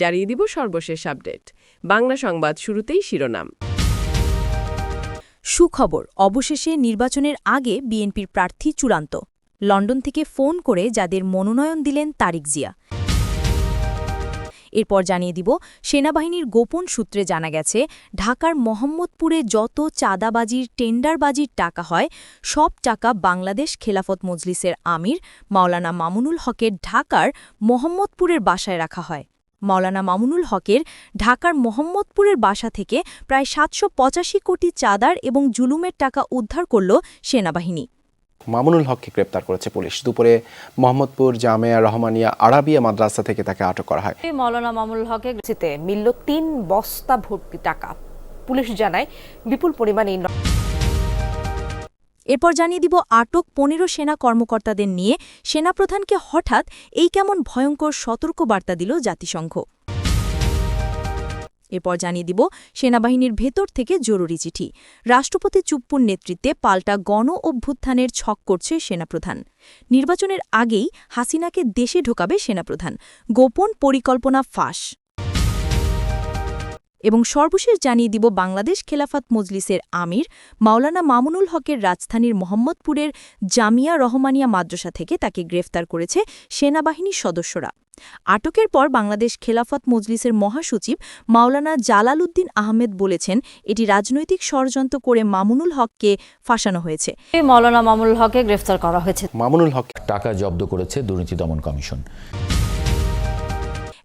জানিয়ে দিব সর্বশেষ আপডেট। বাংলা সংবাদ শুরুতেই শিরোনাম। সুখবর, অবশেষে নির্বাচনের আগে বিএনপির প্রার্থী চূড়ান্ত। লন্ডন থেকে ফোন করে যাদের মনোনয়ন দিলেন তারিক জিয়া। এরপর জানিয়ে দিব, সেনাবাহিনীর গোপন সূত্রে জানা গেছে, ঢাকার মোহাম্মদপুরে যত চাঁদাবাজির, টেন্ডারবাজির টাকা হয়, সব টাকা বাংলাদেশ খেলাফত মজলিসের আমির মাওলানা মামুনুল হকের ঢাকার মোহাম্মদপুরের বাসায় রাখা হয়। মাওলানা মামুনুল হকের ঢাকার মোহাম্মদপুরের বাসা থেকে প্রায় সাতশো পঁচাশি কোটি চাঁদার এবং জুলুমের টাকা উদ্ধার করল সেনাবাহিনী। মামুনুল হককে গ্রেপ্তার করেছে পুলিশ। দুপুরে মোহাম্মদপুর জামেয়া রহমানিয়া আরাবিয়া মাদ্রাসা থেকে তাকে আটক করা হয়। মৌলানা মামুনুল হকের মিলল তিন বস্তা ভর্তি টাকা। পুলিশ জানায় বিপুল পরিমাণে এরপর জানিয়ে দিব আটক পনেরো সেনা কর্মকর্তাদের নিয়ে সেনাপ্রধানকে হঠাৎ এই কেমন ভয়ঙ্কর সতর্ক বার্তা দিল জাতিসংঘ। এরপর জানিয়ে দিব সেনাবাহিনীর ভেতর থেকে জরুরি চিঠি। রাষ্ট্রপতি চুপ্পুর নেতৃত্বে পাল্টা গণ অভ্যুত্থানের ছক করছে সেনাপ্রধান। নির্বাচনের আগেই হাসিনাকে দেশে ঢোকাবে সেনাপ্রধান। গোপন পরিকল্পনা ফাঁস। এবং সর্বশেষ জানিয়ে দিব বাংলাদেশ খেলাফাত মজলিসের আমির মাওলানা মামুনুল হকের রাজধানীর মোহাম্মদপুরের জামিয়া রহমানিয়া মাদ্রাসা থেকে তাকে গ্রেফতার করেছে সেনাবাহিনীর সদস্যরা। আটকের পর বাংলাদেশ খেলাফত মজলিসের মহাসচিব মাওলানা জালাল উদ্দিন আহমেদ বলেছেন এটি রাজনৈতিক ষড়যন্ত্র করে মামুনুল হককে ফাঁসানো হয়েছে। মাওলানা মামুল হকে গ্রেফতার করা হয়েছে। মামুনুল হক টাকা জব্দ করেছে দুর্নীতি দমন কমিশন।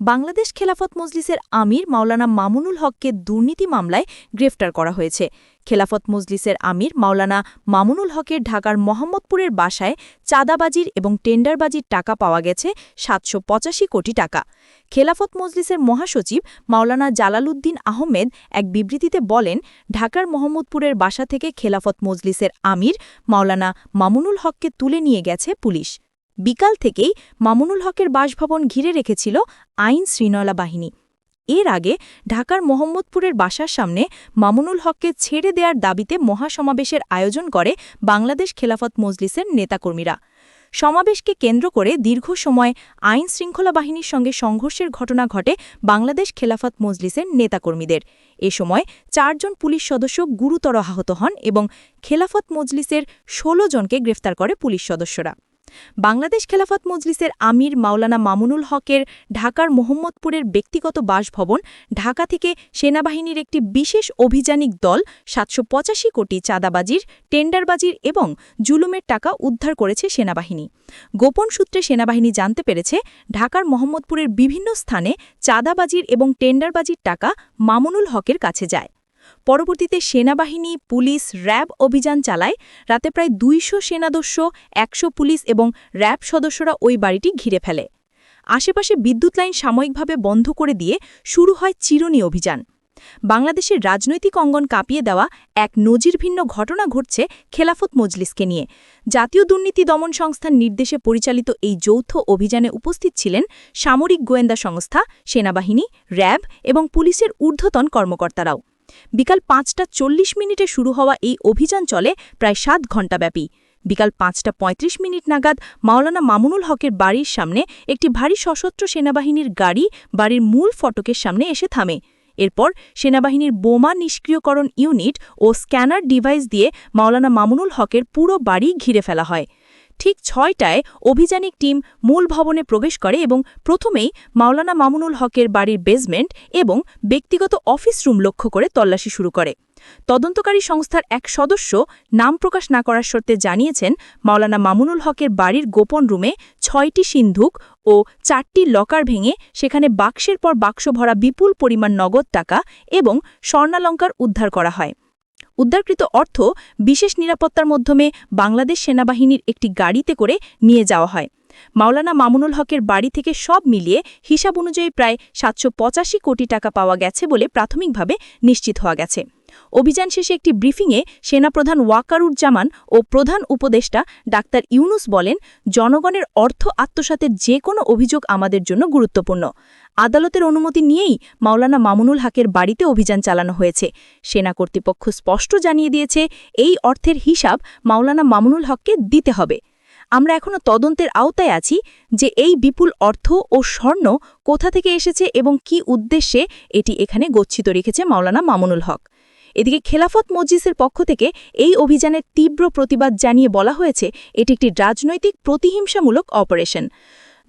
বাংলাদেশ খেলাফত মজলিসের আমির মাওলানা মামুনুল হককে দুর্নীতি মামলায় গ্রেফতার করা হয়েছে। খেলাফত মজলিসের আমির মাওলানা মামুনুল হকের ঢাকার মোহাম্মদপুরের বাসায় চাঁদাবাজির এবং টেন্ডারবাজির টাকা পাওয়া গেছে সাতশো পঁচাশি কোটি টাকা। খেলাফত মজলিসের মহাসচিব মাওলানা জালালউদ্দিন আহমেদ এক বিবৃতিতে বলেন, ঢাকার মোহাম্মদপুরের বাসা থেকে খেলাফত মজলিসের আমির মাওলানা মামুনুল হককে তুলে নিয়ে গেছে পুলিশ। বিকাল থেকেই মামুনুল হকের বাসভবন ঘিরে রেখেছিল আইন শ্রীনলা বাহিনী। এর আগে ঢাকার মোহাম্মদপুরের বাসার সামনে মামুনুল হককে ছেড়ে দেওয়ার দাবিতে মহাসমাবেশের আয়োজন করে বাংলাদেশ খেলাফত মজলিসের নেতাকর্মীরা। সমাবেশকে কেন্দ্র করে দীর্ঘ সময় আইন শৃঙ্খলা বাহিনীর সঙ্গে সংঘর্ষের ঘটনা ঘটে বাংলাদেশ খেলাফত মজলিসের নেতাকর্মীদের। এ সময় চারজন পুলিশ সদস্য গুরুতর আহত হন এবং খেলাফত মজলিসের ১৬ জনকে গ্রেফতার করে পুলিশ সদস্যরা। বাংলাদেশ খেলাফত মজলিসের আমির মাওলানা মামুনুল হকের ঢাকার মোহাম্মদপুরের ব্যক্তিগত বাসভবন ঢাকা থেকে সেনাবাহিনীর একটি বিশেষ অভিযানিক দল সাতশো পঁচাশি কোটি চাঁদাবাজির, টেন্ডারবাজির এবং জুলুমের টাকা উদ্ধার করেছে সেনাবাহিনী। গোপন সূত্রে সেনাবাহিনী জানতে পেরেছে, ঢাকার মোহাম্মদপুরের বিভিন্ন স্থানে চাঁদাবাজির এবং টেন্ডারবাজির টাকা মামুনুল হকের কাছে যায়। পরবর্তীতে সেনাবাহিনী, পুলিশ, র্যাব অভিযান চালায়। রাতে প্রায় দুইশো সেনাদস্য, একশো পুলিশ এবং র্যাব সদস্যরা ওই বাড়িটি ঘিরে ফেলে। আশেপাশে বিদ্যুৎ লাইন সাময়িকভাবে বন্ধ করে দিয়ে শুরু হয় চিরনি অভিযান। বাংলাদেশের রাজনৈতিক অঙ্গন কাঁপিয়ে দেওয়া এক নজিরভিন্ন ঘটনা ঘটছে খেলাফত মজলিসকে নিয়ে। জাতীয় দুর্নীতি দমন সংস্থার নির্দেশে পরিচালিত এই যৌথ অভিযানে উপস্থিত ছিলেন সামরিক গোয়েন্দা সংস্থা, সেনাবাহিনী, র্যাব এবং পুলিশের ঊর্ধ্বতন কর্মকর্তারাও। বিকাল পাঁচটা চল্লিশ মিনিটে শুরু হওয়া এই অভিযান চলে প্রায় সাত ঘণ্টাব্যাপী। বিকাল পাঁচটা ৩৫ মিনিট নাগাদ মাওলানা মামুনুল হকের বাড়ির সামনে একটি ভারী সশস্ত্র সেনাবাহিনীর গাড়ি বাড়ির মূল ফটকের সামনে এসে থামে। এরপর সেনাবাহিনীর বোমা নিষ্ক্রিয়করণ ইউনিট ও স্ক্যানার ডিভাইস দিয়ে মাওলানা মামুনুল হকের পুরো বাড়ি ঘিরে ফেলা হয়। ঠিক ছয়টায় অভিযানিক টিম মূল ভবনে প্রবেশ করে এবং প্রথমেই মাওলানা মামুনুল হকের বাড়ির বেসমেন্ট এবং ব্যক্তিগত অফিস রুম লক্ষ্য করে তল্লাশি শুরু করে। তদন্তকারী সংস্থার এক সদস্য নাম প্রকাশ না করার শর্তে জানিয়েছেন, মাওলানা মামুনুল হকের বাড়ির গোপন রুমে ছয়টি সিন্ধুক ও চারটি লকার ভেঙে সেখানে বাক্সের পর বাক্স ভরা বিপুল পরিমাণ নগদ টাকা এবং স্বর্ণালঙ্কার উদ্ধার করা হয়। উদ্ধারকৃত অর্থ বিশেষ নিরাপত্তার মাধ্যমে বাংলাদেশ সেনাবাহিনীর একটি গাড়িতে করে নিয়ে যাওয়া হয়। মাওলানা মামুনুল হকের বাড়ি থেকে সব মিলিয়ে হিসাব অনুযায়ী প্রায় সাতশো পঁচাশি কোটি টাকা পাওয়া গেছে বলে প্রাথমিকভাবে নিশ্চিত হওয়া গেছে। অভিযান শেষে একটি ব্রিফিংয়ে সেনাপ্রধান ওয়াকারুজ্জামান ও প্রধান উপদেষ্টা ডাক্তার ইউনুস বলেন, জনগণের অর্থ আত্মসাতের যে কোনো অভিযোগ আমাদের জন্য গুরুত্বপূর্ণ। আদালতের অনুমতি নিয়েই মাওলানা মামুনুল হকের বাড়িতে অভিযান চালানো হয়েছে। সেনা কর্তৃপক্ষ স্পষ্ট জানিয়ে দিয়েছে, এই অর্থের হিসাব মাওলানা মামুনুল হককে দিতে হবে। আমরা এখনও তদন্তের আওতায় আছি যে এই বিপুল অর্থ ও স্বর্ণ কোথা থেকে এসেছে এবং কি উদ্দেশ্যে এটি এখানে গচ্ছিত রেখেছে মাওলানা মামুনুল হক। এদিকে খেলাফত মজলিসের পক্ষ থেকে এই অভিযানের তীব্র প্রতিবাদ জানিয়ে বলা হয়েছে, এটি একটি রাজনৈতিক প্রতিহিংসামূলক অপারেশন।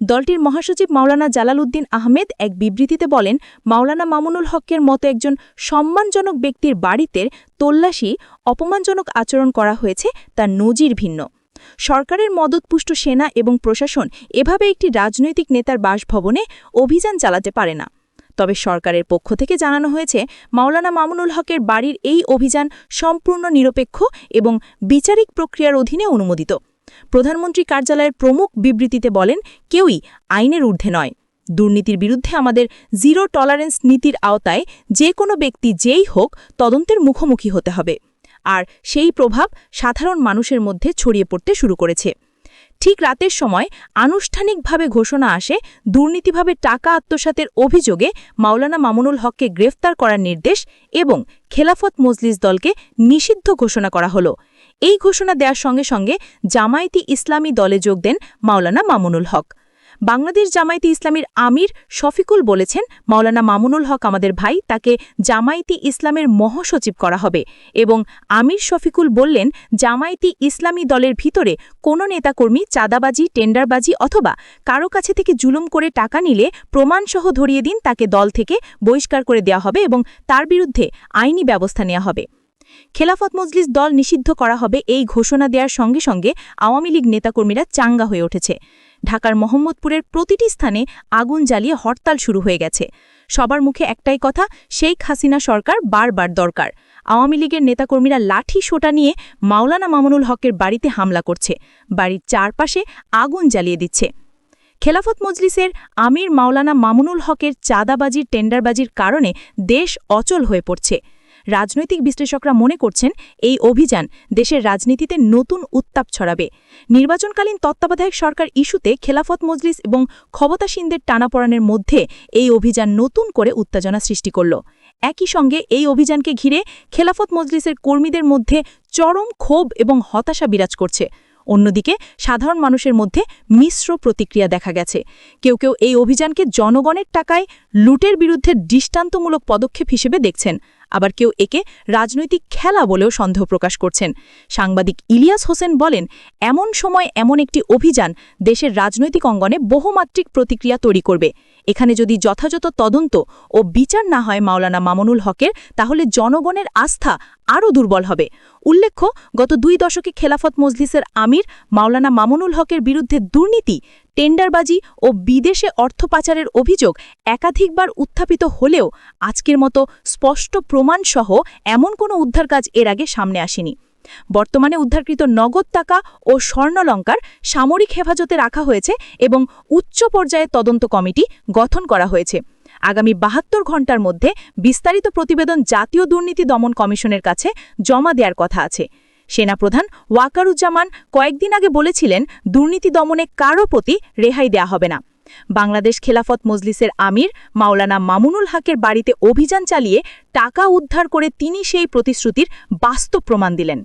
দলটির মহাসচিব মাওলানা জালালউদ্দিন আহমেদ এক বিবৃতিতে বলেন, মাওলানা মামুনুল হকের মতো একজন সম্মানজনক ব্যক্তির বাড়িতে তল্লাশি, অপমানজনক আচরণ করা হয়েছে তার নজির ভিন্ন। সরকারের মদতপুষ্ট সেনা এবং প্রশাসন এভাবে একটি রাজনৈতিক নেতার বাসভবনে অভিযান চালাতে পারে না। তবে সরকারের পক্ষ থেকে জানানো হয়েছে, মাওলানা মামুনুল হকের বাড়ির এই অভিযান সম্পূর্ণ নিরপেক্ষ এবং বিচারিক প্রক্রিয়ার অধীনে অনুমোদিত। প্রধানমন্ত্রী কার্যালয়ের প্রমুখ বিবৃতিতে বলেন, কেউই আইনের ঊর্ধ্বে নয়। দুর্নীতির বিরুদ্ধে আমাদের জিরো টলারেন্স নীতির আওতায় যে কোনো ব্যক্তি যেই হোক তদন্তের মুখোমুখি হতে হবে। আর সেই প্রভাব সাধারণ মানুষের মধ্যে ছড়িয়ে পড়তে শুরু করেছে। ঠিক রাতের সময় আনুষ্ঠানিকভাবে ঘোষণা আসে দুর্নীতিভাবে টাকা আত্মসাতের অভিযোগে মাওলানা মামুনুল হককে গ্রেফতার করার নির্দেশ এবং খেলাফত মজলিস দলকে নিষিদ্ধ ঘোষণা করা হলো। এই ঘোষণা দেওয়ার সঙ্গে সঙ্গে জামায়াতি ইসলামী দলে যোগ দেন মাওলানা মামুনুল হক। বাংলাদেশ জামায়াতি ইসলামীর আমির শফিকুল বলেছেন, মাওলানা মামুনুল হক আমাদের ভাই, তাকে জামায়াতি ইসলামের মহাসচিব করা হবে এবং আমির শফিকুল বললেন, জামায়াতি ইসলামী দলের ভিতরে কোনো নেতাকর্মী চাঁদাবাজি, টেন্ডারবাজি অথবা কারও কাছে থেকে জুলুম করে টাকা নিলে প্রমাণসহ ধরিয়ে দিন, তাকে দল থেকে বহিষ্কার করে দেওয়া হবে এবং তার বিরুদ্ধে আইনি ব্যবস্থা নেওয়া হবে। খেলাফত মজলিস দল নিষিদ্ধ করা হবে এই ঘোষণা দেওয়ার সঙ্গে সঙ্গে আওয়ামী লীগ নেতাকর্মীরা চাঙ্গা হয়ে উঠেছে। ঢাকার মোহাম্মদপুরের প্রতিটি স্থানে আগুন জ্বালিয়ে হরতাল শুরু হয়ে গেছে। সবার মুখে একটাই কথা, শেখ হাসিনা সরকার বারবার দরকার। আওয়ামী লীগের নেতাকর্মীরা লাঠি সোটা নিয়ে মাওলানা মামুনুল হকের বাড়িতে হামলা করছে। বাড়ির চারপাশে আগুন জ্বালিয়ে দিচ্ছে। খেলাফত মজলিসের আমির মাওলানা মামুনুল হকের চাঁদাবাজির, টেন্ডারবাজির কারণে দেশ অচল হয়ে পড়ছে। রাজনৈতিক বিশ্লেষকরা মনে করছেন এই অভিযান দেশের রাজনীতিতে নতুন উত্তাপ ছড়াবে। নির্বাচনকালীন তত্ত্বাবধায়ক সরকার ইস্যুতে খেলাফত মজলিস এবং ক্ষমতাসীনদের টানাপড়ানের মধ্যে এই অভিযান নতুন করে উত্তেজনা সৃষ্টি করল। একই সঙ্গে এই অভিযানকে ঘিরে খেলাফত মজলিসের কর্মীদের মধ্যে চরম ক্ষোভ এবং হতাশা বিরাজ করছে। অন্যদিকে সাধারণ মানুষের মধ্যে মিশ্র প্রতিক্রিয়া দেখা গেছে। কেউ কেউ এই অভিযানকে জনগণের টাকায় লুটের বিরুদ্ধে দৃষ্টান্তমূলক পদক্ষেপ হিসেবে দেখছেন। আবার কেউ একে রাজনৈতিক খেলা বলেও সন্দেহ প্রকাশ করছেন। সাংবাদিক ইলিয়াস হোসেন বলেন, এমন সময় এমন একটি অভিযান দেশের রাজনৈতিক অঙ্গনে বহুমাত্রিক প্রতিক্রিয়া তৈরি করবে। এখানে যদি যথাযথ তদন্ত ও বিচার না হয় মাওলানা মামুনুল হকের, তাহলে জনগণের আস্থা আরও দুর্বল হবে। উল্লেখ্য, গত দুই দশকে খেলাফত মজলিসের আমির মাওলানা মামুনুল হকের বিরুদ্ধে দুর্নীতি টেন্ডারবাজি ও বিদেশে অর্থ পাচারের অভিযোগ একাধিকবার উত্থাপিত হলেও আজকের মতো স্পষ্ট প্রমাণসহ এমন কোনো উদ্ধার কাজ এর আগে সামনে আসেনি। বর্তমানে উদ্ধারকৃত নগদ টাকা ও স্বর্ণলঙ্কার সামরিক হেফাজতে রাখা হয়েছে এবং উচ্চ পর্যায়ে তদন্ত কমিটি গঠন করা হয়েছে। আগামী বাহাত্তর ঘণ্টার মধ্যে বিস্তারিত প্রতিবেদন জাতীয় দুর্নীতি দমন কমিশনের কাছে জমা দেওয়ার কথা আছে। সেনাপ্রধান ওয়াকারুজ্জামান কয়েকদিন আগে বলেছিলেন, দুর্নীতি দমনে কারও প্রতি রেহাই দেয়া হবে না। বাংলাদেশ খেলাফত মজলিসের আমির মাওলানা মামুনুল হকের বাড়িতে অভিযান চালিয়ে টাকা উদ্ধার করে তিনি সেই প্রতিশ্রুতির বাস্তব প্রমাণ দিলেন।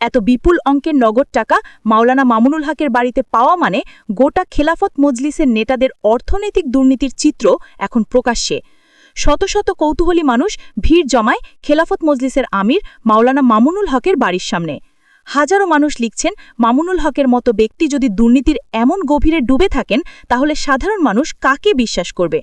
এত বিপুল অঙ্কের নগদ টাকা মাওলানা মামুনুল হকের বাড়িতে পাওয়া মানে গোটা খেলাফত মজলিসের নেতাদের অর্থনৈতিক দুর্নীতির চিত্র এখন প্রকাশ্যে। শত শত কৌতূহলী মানুষ ভিড় জমায় খেলাফত মজলিসের আমির মাওলানা মামুনুল হকের বাড়ির সামনে। হাজারো মানুষ লিখছেন, মামুনুল হকের মতো ব্যক্তি যদি দুর্নীতির এমন গভীরে ডুবে থাকেন, তাহলে সাধারণ মানুষ কাকে বিশ্বাস করবে?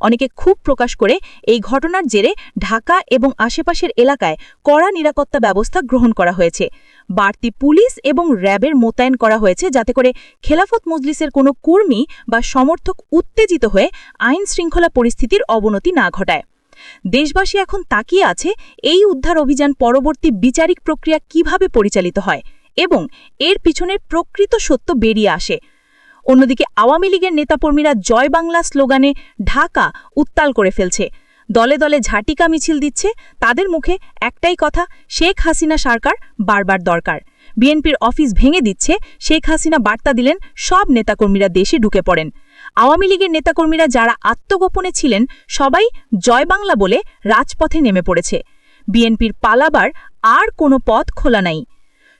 অনেকে খুব প্রকাশ করে এই ঘটনার জেরে ঢাকা এবং আশেপাশের এলাকায় কড়া নিরাপত্তা ব্যবস্থা গ্রহণ করা হয়েছে। বাড়তি পুলিশ এবং র্যাবের মোতায়েন করা হয়েছে যাতে করে খেলাফত মজলিসের কোনো কর্মী বা সমর্থক উত্তেজিত হয়ে আইন শৃঙ্খলা পরিস্থিতির অবনতি না ঘটায়। দেশবাসী এখন তাকিয়ে আছে এই উদ্ধার অভিযান পরবর্তী বিচারিক প্রক্রিয়া কীভাবে পরিচালিত হয় এবং এর পিছনের প্রকৃত সত্য বেরিয়ে আসে। অন্যদিকে আওয়ামী লীগের নেতাকর্মীরা জয় বাংলা স্লোগানে ঢাকা উত্তাল করে ফেলছে। দলে দলে ঝাটিকা মিছিল দিচ্ছে, তাদের মুখে একটাই কথা, শেখ হাসিনা সরকার বারবার দরকার। বিএনপির অফিস ভেঙে দিচ্ছে, শেখ হাসিনা বার্তা দিলেন, সব নেতাকর্মীরা দেশে ঢুকে পড়েন। আওয়ামী লীগের নেতাকর্মীরা যারা আত্মগোপনে ছিলেন, সবাই জয় বাংলা বলে রাজপথে নেমে পড়েছে। বিএনপির পালাবার আর কোনো পথ খোলা নাই।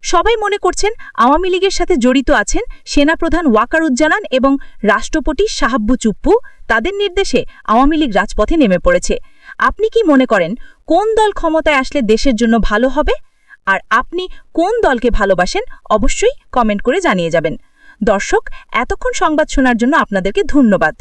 সবাই মনে করছেন আওয়ামী লীগের সাথে জড়িত আছেন সেনাপ্রধান ওয়াকারুজ্জামান এবং রাষ্ট্রপতি সাহাব্বু চুপ্পু। তাদের নির্দেশে আওয়ামী লীগ রাজপথে নেমে পড়েছে। আপনি কি মনে করেন, কোন দল ক্ষমতায় আসলে দেশের জন্য ভালো হবে? আর আপনি কোন দলকে ভালোবাসেন, অবশ্যই কমেন্ট করে জানিয়ে যাবেন। দর্শক, এতক্ষণ সংবাদ শোনার জন্য আপনাদেরকে ধন্যবাদ।